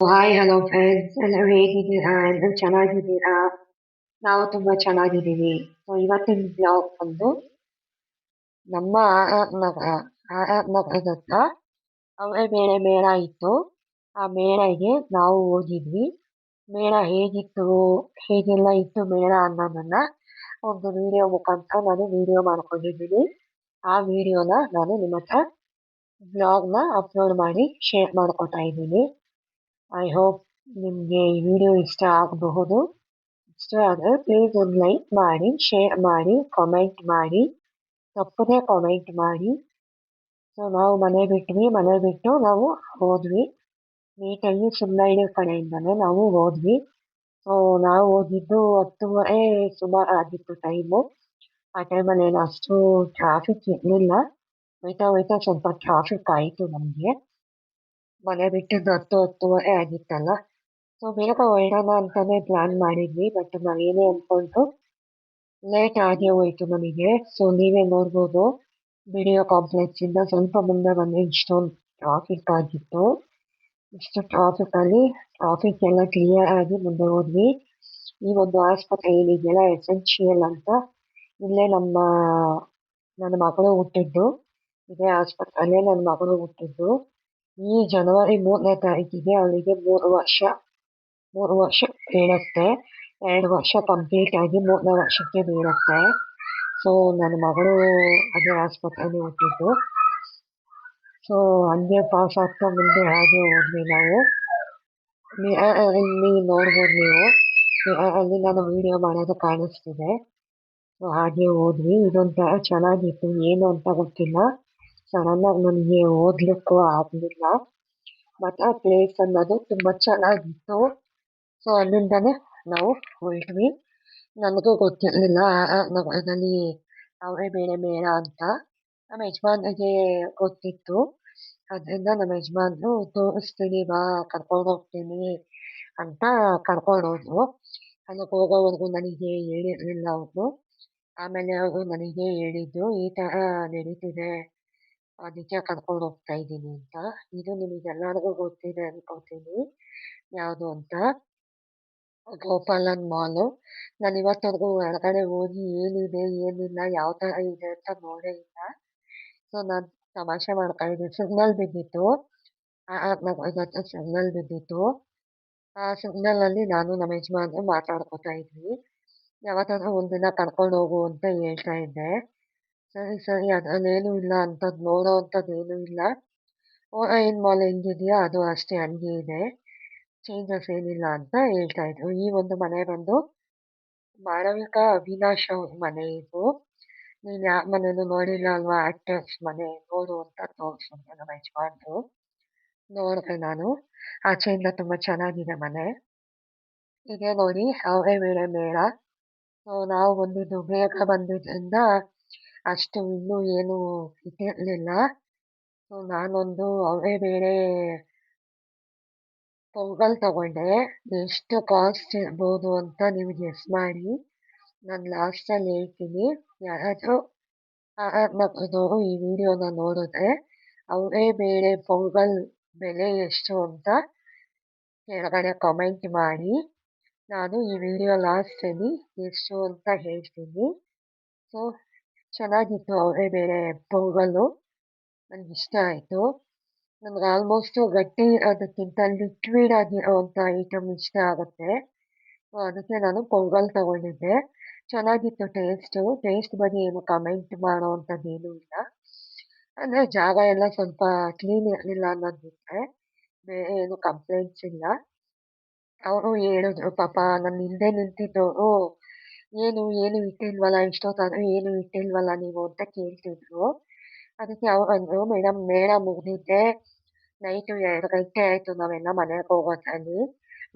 Hi hello friends ಎಲ್ಲರೂ ಹೇಗಿದ್ದೀರಾ ಎಲ್ಲರೂ ಚೆನ್ನಾಗಿದ್ದೀರಾ ನಾವು ತುಂಬ ಚೆನ್ನಾಗಿದ್ದೀವಿ. ಸೊ ಇವತ್ತಿನ ಬ್ಲಾಗ್ ಬಂದು ನಮ್ಮ ನಗರ ನಗರದ ಹತ್ರ ಅವರೇ ಬೇರೆ ಮೇಳ ಇತ್ತು. ಆ ಮೇಳಗೆ ನಾವು ಹೋಗಿದ್ವಿ. ಮೇಳ ಹೇಗಿತ್ತು, ಹೇಗೆಲ್ಲ ಇತ್ತು ಮೇಳ ಅನ್ನೋದನ್ನ ಒಂದು ವಿಡಿಯೋ ಮುಖಾಂತರ ನಾನು ವಿಡಿಯೋ ಮಾಡ್ಕೊಂಡಿದ್ದೀನಿ. ಆ ವಿಡಿಯೋನ ನಾನು ನಿಮ್ಮ ಹತ್ರ ಬ್ಲಾಗ್ನ ಅಪ್ಲೋಡ್ ಮಾಡಿ ಶೇರ್ ಮಾಡ್ಕೊತಾ ಇದ್ದೀನಿ. ಐ ಹೋಪ್ ನಿಮಗೆ ಈ ವಿಡಿಯೋ ಇಷ್ಟ ಆಗಬಹುದು. ಇಷ್ಟ ಆದರೆ ಪ್ಲೀಸ್ ಒಂದು ಲೈಕ್ ಮಾಡಿ ಶೇರ್ ಮಾಡಿ ಕಾಮೆಂಟ್ ಮಾಡಿ, ತಪ್ಪದೇ ಕಾಮೆಂಟ್ ಮಾಡಿ. ಸೊ ನಾವು ಮನೆ ಬಿಟ್ವಿ, ಮನೆ ಬಿಟ್ಟು ನಾವು ಹೋದ್ವಿ. ನೀಟಾಗಿ ಸುಮ್ಮನೆ ಕಡೆಯಿಂದಲೇ ನಾವು ಹೋದ್ವಿ. ಸೊ ನಾವು ಹೋಗಿದ್ದು ಹತ್ತುವರೆ ಸುಮಾರು ಆಗಿತ್ತು ಟೈಮು ಆ ಟೈಮಲ್ಲಿ ಏನು ಅಷ್ಟು ಟ್ರಾಫಿಕ್ ಇರಲಿಲ್ಲ. ಹೋಯ್ತಾ ಹೋಯ್ತಾ ಸ್ವಲ್ಪ ಟ್ರಾಫಿಕ್ ಆಯಿತು ನಮಗೆ. ಮನೆ ಬಿಟ್ಟಿದ್ದು ಹತ್ತು ಹತ್ತುವರೆ ಆಗಿತ್ತಲ್ಲ ಸೊ ಬೇಗ ಹೊರಡೋಣ ಅಂತಾನೆ ಪ್ಲಾನ್ ಮಾಡಿದ್ವಿ ಬಟ್ ನಾವೇನೇ ಅಂದ್ಕೊಂಡು ಲೇಟ್ ಆಗೇ ಹೋಯಿತು ನಮಗೆ. ಸೊ ನೀವೇ ನೋಡ್ಬೋದು ವಿಡಿಯೋ ಕಾಂಪ್ಲೆಕ್ಸ್ ಇಂದ ಸ್ವಲ್ಪ ಮುಂದೆ ಬಂದು ಇಷ್ಟೊಂದು ಟ್ರಾಫಿಕ್ ಆಗಿತ್ತು. ಇಷ್ಟು ಟ್ರಾಫಿಕ್ ಅಲ್ಲಿ ಟ್ರಾಫಿಕ್ ಎಲ್ಲ ಕ್ಲಿಯರ್ ಆಗಿ ಮುಂದೆ ಹೋದ್ವಿ. ಈ ಒಂದು ಆಸ್ಪತ್ರೆ ಏನಿದೆಯಲ್ಲ ಎಸೆನ್ಷಿಯಲ್ ಅಂತ, ಇಲ್ಲೇ ನಮ್ಮ, ನನ್ನ ಮಗಳು ಹುಟ್ಟಿದ್ದು. ಇದೇ ಆಸ್ಪತ್ರೆಯಲ್ಲೇ ನನ್ನ ಮಗಳು ಹುಟ್ಟಿದ್ದು. ಈ ಜನವರಿ ಮೂರನೇ ತಾರೀಕಿಗೆ ಅವಳಿಗೆ ಮೂರು ವರ್ಷ ಮೂರು ವರ್ಷ ಬೀಳುತ್ತೆ. ಎರಡು ವರ್ಷ ಕಂಪ್ಲೀಟ್ ಆಗಿ ಮೂರನೇ ವರ್ಷಕ್ಕೆ ಬೀಳುತ್ತೆ. ಸೊ ನನ್ನ ಮಗಳು ಅದೇ ಆಸ್ಪತ್ರೆಯಲ್ಲಿ ಹುಟ್ಟಿದ್ದು. ಸೊ ಹಂಗೆ ಪಾಸ್ ಆಗ್ತಾ ಮುಂದೆ ಹಾಗೆ ಹೋದ್ವಿ ನಾವು. ಇಲ್ಲಿ ನೋಡ್ಬೋದು ನೀವು. ಅಲ್ಲಿ ನಾನು ವಿಡಿಯೋ ಮಾಡೋದು ಕಾಣಿಸ್ತಿದೆ. ಸೊ ಹಾಗೆ ಹೋದ್ವಿ. ಇದೊಂಥರ ಚೆನ್ನಾಗಿತ್ತು. ಏನು ಅಂತ ಗೊತ್ತಿಲ್ಲ. ಸಡನ್ನಾಗಿ ನನಗೆ ಓದ್ಲಿಕ್ಕೂ ಆಗಲಿಲ್ಲ ಮತ್ತು ಆ ಪ್ಲೇಸ್ ಅನ್ನೋದು ತುಂಬ ಚೆನ್ನಾಗಿತ್ತು ಸೊ ಅಲ್ಲಿಂದನೇ ನಾವು ಹೊರಟ್ವಿ ನನಗೂ ಗೊತ್ತಿರಲಿಲ್ಲ ನಗರದಲ್ಲಿ ಅವರೇ ಬೇರೆ ಮೇಳ ಅಂತ ನಮ್ಮ ಯಜಮಾನ್ರಿಗೆ ಗೊತ್ತಿತ್ತು ಅದರಿಂದ ನಮ್ಮ ಯಜಮಾನ್ರು ತೋರಿಸ್ತೀನಿ ಬಾ ಕರ್ಕೊಂಡು ಹೋಗ್ತೀನಿ ಅಂತ ಕರ್ಕೊಂಡು ಹೋದ್ರು ಅಲ್ಲಿಗೆ ಹೋಗೋವರೆಗೂ ನನಗೆ ಹೇಳಿರಲಿಲ್ಲ ಅವರು ಆಮೇಲೆ ಅವರು ನನಗೆ ಹೇಳಿದ್ದು ಈ ಥರ ನಡೀತಿದೆ ಅದಕ್ಕೆ ಕರ್ಕೊಂಡು ಹೋಗ್ತಾ ಇದ್ದೀನಿ ಅಂತ ಇದು ನಿಮಗೆಲ್ಲರಿಗೂ ಗೊತ್ತಿದೆ ಅನ್ಕೋತೀನಿ ಯಾವುದು ಅಂತ ಗೋಪಾಲನ್ ಮಾಲು ನಾನು ಇವತ್ತವರೆಗೂ ಹೊರಗಡೆ ಹೋಗಿ ಏನಿದೆ ಏನಿಲ್ಲ ಯಾವ ಥರ ಇದೆ ಅಂತ ನೋಡೇ ಇಲ್ಲ ಸೊ ನಾನು ತಮಾಷೆ ಮಾಡ್ತಾ ಸಿಗ್ನಲ್ ಬಿದ್ದಿತ್ತು ಇವತ್ತು ಸಿಗ್ನಲ್ ಬಿದ್ದಿತ್ತು ಆ ಸಿಗ್ನಲಲ್ಲಿ ನಾನು ನಮ್ಮ ಯಜಮಾನ್ರು ಮಾತಾಡ್ಕೊತಾ ಇದ್ವಿ ಯಾವತ್ತಾದ್ರೂ ಒಂದಿನ ಕರ್ಕೊಂಡು ಹೋಗು ಅಂತ ಹೇಳ್ತಾ ಇದ್ದೆ ಸರಿ ಸರಿ ಅದ್ರಲ್ಲೇನು ಇಲ್ಲ ಅಂಥದ್ದು ನೋಡೋ ಅಂಥದ್ದು ಏನೂ ಇಲ್ಲ ಏನು ಮಾಲ್ ಹೆಂಗಿದೆಯೋ ಅದು ಅಷ್ಟೇ ಹಂಗೆ ಇದೆ ಚೇಂಜಸ್ ಏನಿಲ್ಲ ಅಂತ ಹೇಳ್ತಾ ಇದ್ರು ಈ ಒಂದು ಮನೆ ಬಂದು ಮಾಳವಿಕಾ ಅವಿನಾಶ್ ಅವ್ರ ಮನೆ ಇದು ನೀನು ಯಾವ ಮನೇನು ನೋಡಿಲ್ಲ ಅಲ್ವಾ ಆಕ್ಟರ್ಸ್ ಮನೆ ನೋಡು ಅಂತ ತೋರಿಸಿದ್ರು ನಮ್ಮ ಯಜಮಾನ್ರು ನೋಡಿದೆ ನಾನು ಆಚೆಯಿಂದ ತುಂಬ ಚೆನ್ನಾಗಿದೆ ಮನೆ ಇದೆ ನೋಡಿ ಅವರೇ ವೇಳೆ ಮೇಳ ನಾವು ಬಂದಿದ್ದು ಬೇಗ ಬಂದಿದ್ದರಿಂದ ಅಷ್ಟು ಇನ್ನೂ ಏನು ಇದಿರಲಿಲ್ಲ ಸೊ ನಾನೊಂದು ಅವರೇ ಬೇರೆ ಪೊಂಗಲ್ ತಗೊಂಡೆ. ಎಷ್ಟು ಕಾಸ್ಟ್ ಇರ್ಬೋದು ಅಂತ ನೀವು ಗೆಸ್ ಮಾಡಿ. ನಾನು ಲಾಸ್ಟಲ್ಲಿ ಹೇಳ್ತೀನಿ. ಯಾರಾದರೂ ನಗರದವರು ಈ ವಿಡಿಯೋನ ನೋಡಿದ್ರೆ ಅವರೇ ಬೇರೆ ಪೊಂಗಲ್ ಬೆಲೆ ಎಷ್ಟು ಅಂತ ಕೆಳಗಡೆ ಕಮೆಂಟ್ ಮಾಡಿ. ನಾನು ಈ ವಿಡಿಯೋ ಲಾಸ್ಟಲ್ಲಿ ಎಷ್ಟು ಅಂತ ಹೇಳ್ತೀನಿ. ಸೊ ಚೆನ್ನಾಗಿತ್ತು ಅವರೇ ಬೇರೆ ಪೊಂಗಲ್ಲು ನನಗೆ ಇಷ್ಟ ಆಯಿತು. ನಮ್ಗೆ ಆಲ್ಮೋಸ್ಟು ಗಟ್ಟಿ ಅದಕ್ಕಿಂತ ಲಿಕ್ವಿಡ್ ಆಗಿರೋವಂಥ ಐಟಮ್ ಇಷ್ಟ ಆಗುತ್ತೆ. ಅದಕ್ಕೆ ನಾನು ಪೊಂಗಲ್ ತಗೊಂಡಿದ್ದೆ. ಚೆನ್ನಾಗಿತ್ತು ಟೇಸ್ಟು ಟೇಸ್ಟ್ ಬಗ್ಗೆ ಏನು ಕಮೆಂಟ್ ಮಾಡೋ ಅಂಥದ್ದು ಏನೂ ಇಲ್ಲ. ಅಂದರೆ ಜಾಗ ಎಲ್ಲ ಸ್ವಲ್ಪ ಕ್ಲೀನ್ ಇರಲಿಲ್ಲ ಅನ್ನೋದು ಬಿಟ್ಟರೆ ಬೇರೆ ಏನು ಕಂಪ್ಲೇಂಟ್ಸ್ ಇಲ್ಲ. ಅವರು ಹೇಳಿದ್ರು, ಪಾಪ ನನ್ನ ಹಿಂದೆ ನಿಂತಿದ್ದವರು ಏನು ಏನು ಇಟ್ಟಿಲ್ವಲ್ಲ ಇಷ್ಟೊತ್ತಾದರೂ ಏನು ಇಟ್ಟಿಲ್ವಲ್ಲ ನೀವು ಅಂತ ಕೇಳ್ತಿದ್ರು. ಅದಕ್ಕೆ ಅವ್ರು ಅಂದರು ಮೇಡಮ್, ಮೇಳ ಮುಗಿದಿದ್ದೆ. ನೈಟು ಎರಡು ಗಂಟೆ ಆಯಿತು ನಾವೆಲ್ಲ ಮನೆಗೆ ಹೋಗೋದ್ರಲ್ಲಿ.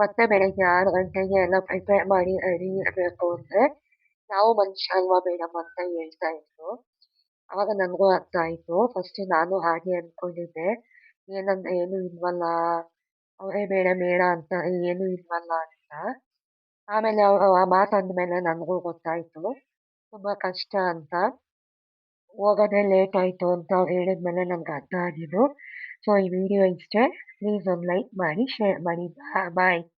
ಮತ್ತೆ ಬೆಳಗ್ಗೆ ಆರು ಗಂಟೆಗೆ ಎಲ್ಲ ಪ್ರಿಪೇರ್ ಮಾಡಿ ರೆಡಿ ಇರಬೇಕು ಅಂದರೆ ನಾವು ಮನುಷ್ಯ ಅಲ್ವಾ ಮೇಡಮ್ ಅಂತ ಹೇಳ್ತಾ ಇದ್ರು. ಆವಾಗ ನನಗೂ ಅರ್ಥ ಆಯಿತು. ಫಸ್ಟ್ ನಾನು ಹಾಗೆ ಅಂದ್ಕೊಂಡಿದ್ದೆ ಏನಂದ್ರೆ ಏನು ಇಲ್ವಲ್ಲ. ಅವರೇ ಬೇಡ ಮೇಡ ಅಂತ, ಏನು ಇಲ್ವಲ್ಲ ಅಂತ. ಆಮೇಲೆ ಅವರು ಆ ಮಾತು ಮೇಲೆ ನನಗೂ ಗೊತ್ತಾಯಿತು. ತುಂಬ ಕಷ್ಟ ಅಂತ. ಹೋಗೋದೇ ಲೇಟ್ ಆಯಿತು ಅಂತ ಅವ್ರು ಹೇಳಿದ್ಮೇಲೆ ನನಗೆ ಅರ್ಥ ಆಗಿದ್ದು. ಸೊ ಈ ವಿಡಿಯೋ ಇಷ್ಟೇ. ಪ್ಲೀಸ್ ಒಂದು ಲೈಕ್ ಮಾಡಿ ಶೇರ್ ಮಾಡಿ. ಬಾಯ್